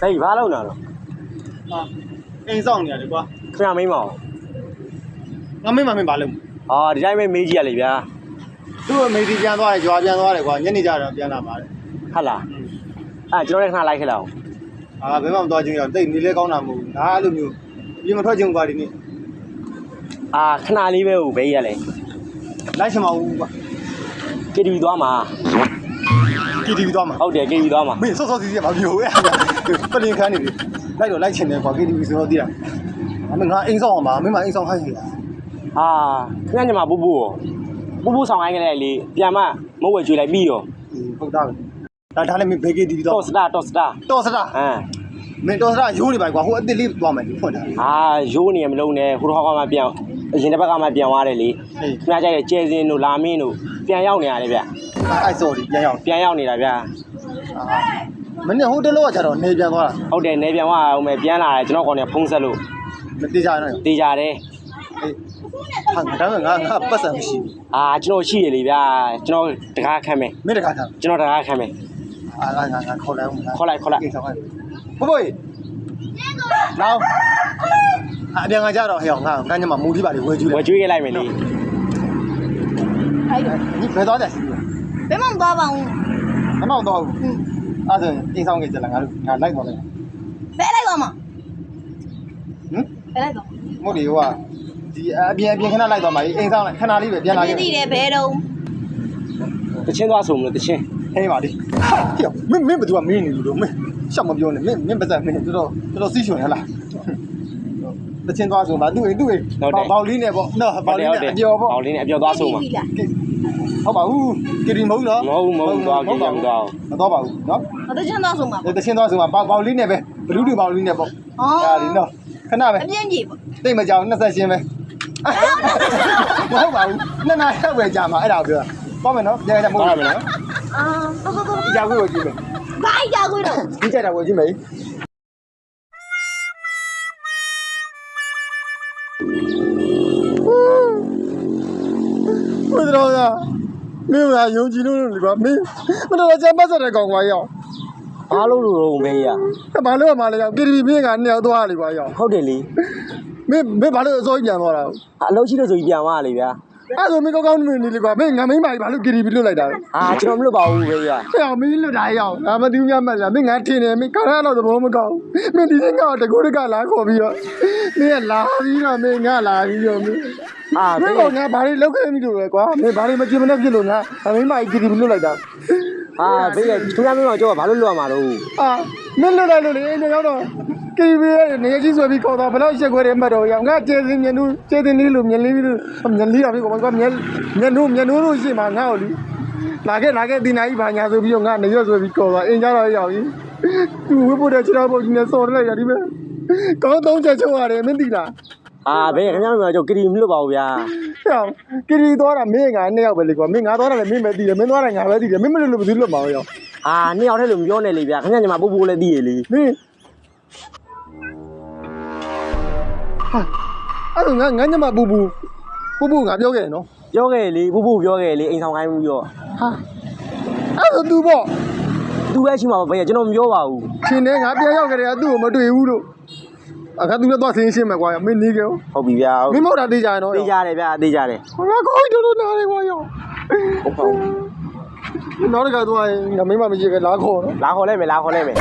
ဟေးဘာလုပ်နေလဲဟာအိမ်ဆောင်နေရတယ်ကွာခင်ဗျာမိမအောင်ငါမင်းမမင်းဘာလုပ်မလဲအာဒီတိုင်းပဲမေးကြည့်ရလေဗျာသူ့အမေဒီပြန်သွားတယ်ရွာပြန်သွားတယ်ကွာညနေကျတော့ပြန်လာပါတယ်ဟုတ်လားအဲ့ကျွန်တော်လည်းခဏလိုက်ခဲ့လောက်အာဘယ်မှမသွားချင်းရတိတ်နေလဲကောင်းတာမဟုတ်ဘူးငါအဲ့လိုမျိုးပြင်မထွက်ချင်းကွာဒီနေ့အာခဏလေးပဲဟိုဘေးရလဲလိုက်ချင်မဘူးကွာ KTV သွားမှာ KTV သွားမှာဟုတ်တယ် KTV သွားမှာမင်းစောစောစီစီမပြောရဲ့ပလင်ခန်းနေပြီလိုက်တော့လိုက်ချင်တယ်ကွာ KTV ဆိုတော့သိတာအမေငါအိမ်ဆောင်အောင်ပါမင်းမအိမ်ဆောင်ခိုင်းရတာအာခင်ဗျာညီမပူပူရောပူပူဆောင်ခိုင်းကြတယ်လေပြန်မမဟုတ်ဝဲကျွေးလိုက်ပြီးရောဟုတ်တာပဲဒါဒါလည်းမင်းဘယ် KTV တော့တော့စတာတော့စတာတော်စတာအမ်မင်းတော်စတာရိုးနေပါကွာဟိုအစ်စ်လေးသွားမယ်ဖွင့်တာအာရိုးနေရမလုံးနဲ့ဟိုတော့ကမှပြန် အရင်တစ်ဘက်ကမှပြန်သွားတယ်လေဟေးခင်ဗျာကြိုက်တဲ့ကျဲစင်းတို့လာမင်းတို့ပြန်ရောက်နေရတယ်ဗျအဲ့ဆော်ဒီပြန်ရောက်ပြန်ရောက်နေတာဗျမင်းဟိုတလောကကျတော့နေပြန်သွားတာဟုတ်တယ်နေပြန်သွားအောင်မယ်ပြန်လာတယ်ကျွန်တော်ကောင်နဲ့ဖုံးဆက်လို့မတေးကြရတော့တေးကြတယ်အေးဟာဒါမှငါငါပတ်စံမရှိဘူးအာကျွန်တော်ရှိရလေဗျာကျွန်တော်တကားခံမယ်မင်းတခါထားကျွန်တော်တကားခံမယ်အာငါငါငါခေါ်လိုက်အောင်ခေါ်လိုက်ခေါ်လိုက်ကိစ္စခိုင်းဘဘွေ နောက်အပြန်ငါကြတော့ဟဲ့ငါငါညမမူဒီပါလေဝယ်ကြည့်ဝလိုက်ကျွေးခဲ့လိုက်မယ်လေအဲ့တော့ဒီဘယ်သွားကြစီဘယ်မှမသွားပါဘူးမမောက်တော့ဘူးအဲ့ဒါအိမ်ဆောင်ကြီးကြလားငါတို့ငါလိုက်သွားလိုက်ဘယ်လိုက်ပါမဟမ်ဘယ်လိုက်ပါမဟုတ်ဒီဟိုကဒီအပြင်အပြင်ခဏလိုက်သွားမှာအိမ်ဆောင်ခဏလေးပဲပြန်လာခဲ့သိတယ်ဘယ်တော့တချင်းသွားဆိုမလို့တချင်းဟဲ့ပါလေဟေ့မင်းမင်းဘယ်သူကမင်းနေလို့မင်း ရှောက်မပြောနဲ့မင်းမင်းပတ်စံမင်းတော်တော်တော်တော်စီးရှင်ဟလားတချင်းသွားဆိုမှာသူ့အိမ်သူ့အိမ်ဘောက်လေးနဲ့ပေါ့နော်ဘောက်လေးနဲ့အကျော်ပေါ့ဘောက်လေးနဲ့အပြော်သွားဆိုမှာပြီလားဟုတ်ပါဘူးကီရီမဟုတ်နော်မဟုတ်ဘူးမဟုတ်ဘူးသွားကြည့်ရမသွားမတော့ပါဘူးနော်ဟိုတချမ်းသွားဆုံးမှာပေါ့တချင်းသွားဆိုမှာဘောက်လေးနဲ့ပဲဘလူးတူဘောက်လေးနဲ့ပေါ့အော်ဒါလीနော်ခဏပဲအပြင်းကြီးပေါ့တိတ်မကြောင်20ရှင်းပဲမဟုတ်ပါဘူးနှစ်နာရီလောက်ပဲကြာမှာအဲ့ဒါကိုပြောတာပေါ့မယ်နော်ပြန်ကြမဟုတ်ဘူးနော်အာတော့တော့ဒီကြောက်ကိုကြည့်မယ် ဘာကြောက်ခွေးတော့ဒီကြတာကိုကြည့်မယ်ဘယ်တော့လဲမင်းကယုံကြည်လို့လေကွာမင်းမတော်ကြမ်းပတ်တဲ့ကောင်ကွာရောက်ဘာလို့လို့တော့မေးရဘာလို့မှလဲရောက်ကီရီမင်းကနှစ်ယောက်သွားလေကွာရောက်ဟုတ်တယ်လေမင်းမင်းဘာလို့အစိုးရပြန်သွားတာအလုပ်ရှိလို့ဆိုပြီးပြန်သွားလေဗျာ အဲ့ဒါမင်းကောင်းကောင်းနေလေကွာမင်းငါမင်းမဘာလို့ကီရီလွတ်လိုက်တာလဲအာကျွန်တော်မလုပ်ပါဘူးဘေးရဟဲ့မင်းလွတ်တာရောက်ငါမသိဘူးများမှလားမင်းငါထင်တယ်မင်းခါရတော့သဘောမကောင်းမင်းဒီနေ့ကတကူတကလာခေါ်ပြီးတော့မင်းကလာပြီးတော့မင်းငါလာပြီးတော့မင်းအာမဘေးင်းကငါဘာတွေလောက်ခဲ့မိလို့လဲကွာမင်းဘာတွေမကြည့်မနဲ့ဖြစ်လို့ငါမင်းမကီရီလွတ်လိုက်တာအာဘေးရသူများမင်းတော့ကြောက်ဘာလို့လွတ်ရမှာလို့အာမင်းလွတ်လိုက်လို့လေနေရောက်တော့ ကီရီရဲ့နေကြီးဆိုပြီးခေါ်တော့ဘယ်တော့ရှက်ခွဲတယ်မှတ်တော့ရောက်ငါကျေစင်းမြင်နူးကျေစင်းလေးလို့မြင်လေးလို့မြင်လေးရပြီကွာမြင်မြင်နူးမြင်နူးလို့ရှိမှငါ့ကိုလीလာခဲ့လာခဲ့ဒီနိုင်ဘာညာဆိုပြီးတော့ငါနေရွက်ဆိုပြီးခေါ်သွားအင်ကြတော့ရောက်ပြီသူဝိပုဒ်တဲ့ခြေတော်ပုတ်ကြီးနဲ့စော်လိုက်ရဒီပဲကောင်းသုံးချက်ချုပ်ရတယ်မင်းသိလားအာဘေးရခင်ဗျားမင်းတော့ကြောက်ကရီမလွတ်ပါဘူးဗျာဟဲ့ကီရီသွားတာမင်းငါနှစ်ယောက်ပဲလေကွာမင်းငါသွားတာလည်းမင်းပဲသိတယ်မင်းသွားတာငါပဲသိတယ်မင်းမလို့လို့ဘယ်သူလွတ်မှာရောအာနှစ်ယောက်တည်းလို့မပြောနဲ့လေဗျာခင်ဗျားညီမပူပူလည်းသိရလေမင်း ဟာအဲ့တော့ငါငါညမပူပူပူပူငါပြောခဲ့တယ်နော်ပြောခဲ့လေပူပူပြောခဲ့လေအိမ်ဆောင်ခိုင်းမှုပြောဟာအဲ့တော့ तू ပေါ့သူပဲရှိမှာပါဘေးရကျွန်တော်မပြောပါဘူးရှင်နေငါပြန်ရောက်ကြတယ်ကသူ့ကိုမတွေ့ဘူးလို့အခါသူလည်းသွားဆင်းရှင်းမယ်ကွာမင်းနေကြောဟုတ်ပြီဗျာမင်းမဟုတ်တာသိကြရနော်သိကြတယ်ဗျာသိကြတယ်ငါကိုတော်တော်နားတယ်ကွာရောဟုတ်ပါဘူးနောက်တစ်ခါသွားရင်ငါမင်းမမရှိခဲ့လာခေါ်နော်လာခေါ်လိုက်မယ်လာခေါ်လိုက်မယ်